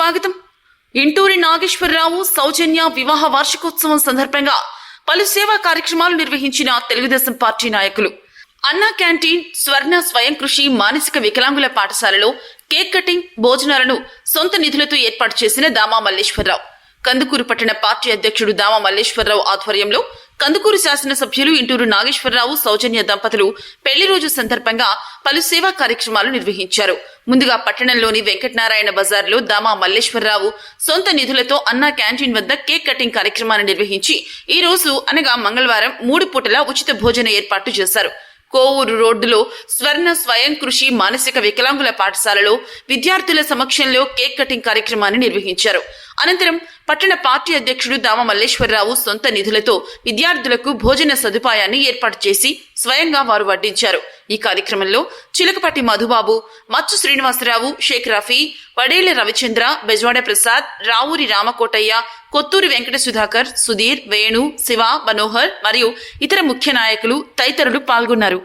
స్వాగతం. ఇంటూరి నాగేశ్వరరావు సౌజన్య వివాహ వార్షికోత్సవం సందర్భంగా పలు సేవా కార్యక్రమాలు నిర్వహించిన తెలుగుదేశం పార్టీ నాయకులు. అన్నా క్యాంటీన్ స్వర్ణ స్వయం కృషి మానసిక వికలాంగుల పాఠశాలలో కేక్ కటింగ్ భోజనాలను సొంత నిధులతో ఏర్పాటు చేసిన దామా మల్లేశ్వరరావు. కందుకూరు పట్టణ పార్టీ అధ్యక్షుడు దామా మల్లేశ్వరరావు ఆధ్వర్యంలో కందుకూరు శాసనసభ్యులు ఇంటూరు నాగేశ్వరరావు సౌజన్య దంపతులు పెళ్ళి రోజు సందర్భంగా పలు సేవా కార్యక్రమాలు నిర్వహించారు. ముందుగా పట్టణంలోని వెంకటనారాయణ బజార్లో దామా మల్లేశ్వరరావు సొంత నిధులతో అన్నా క్యాంటీన్ వద్ద కేక్ కటింగ్ కార్యక్రమాన్ని నిర్వహించి ఈ రోజు అనగా మంగళవారం మూడు పూటల ఉచిత భోజన ఏర్పాటు చేశారు. కోవూరు రోడ్డులో స్వర్ణ స్వయం కృషి మానసిక వికలాంగుల పాఠశాలలో విద్యార్థుల సమక్షంలో కేక్ కటింగ్ కార్యక్రమాన్ని నిర్వహించారు. అనంతరం పట్టణ పార్టీ అధ్యక్షుడు దామ మల్లేశ్వరరావు సొంత నిధులతో విద్యార్థులకు భోజన సదుపాయాన్ని ఏర్పాటు చేసి స్వయంగా వారు వడ్డించారు. ఈ కార్యక్రమంలో చిలకపట్టి మధుబాబు మచ్చు శ్రీనివాసరావు షేక్ రఫీ వడేళ్ళ రవిచంద్ర బెజవాడ ప్రసాద్ రావూరి రామకోటయ్య కొత్తూరి వెంకట సుధాకర్ సుధీర్ వేణు శివ మనోహర్ మరియు ఇతర ముఖ్య నాయకులు తదితరులు పాల్గొన్నారు.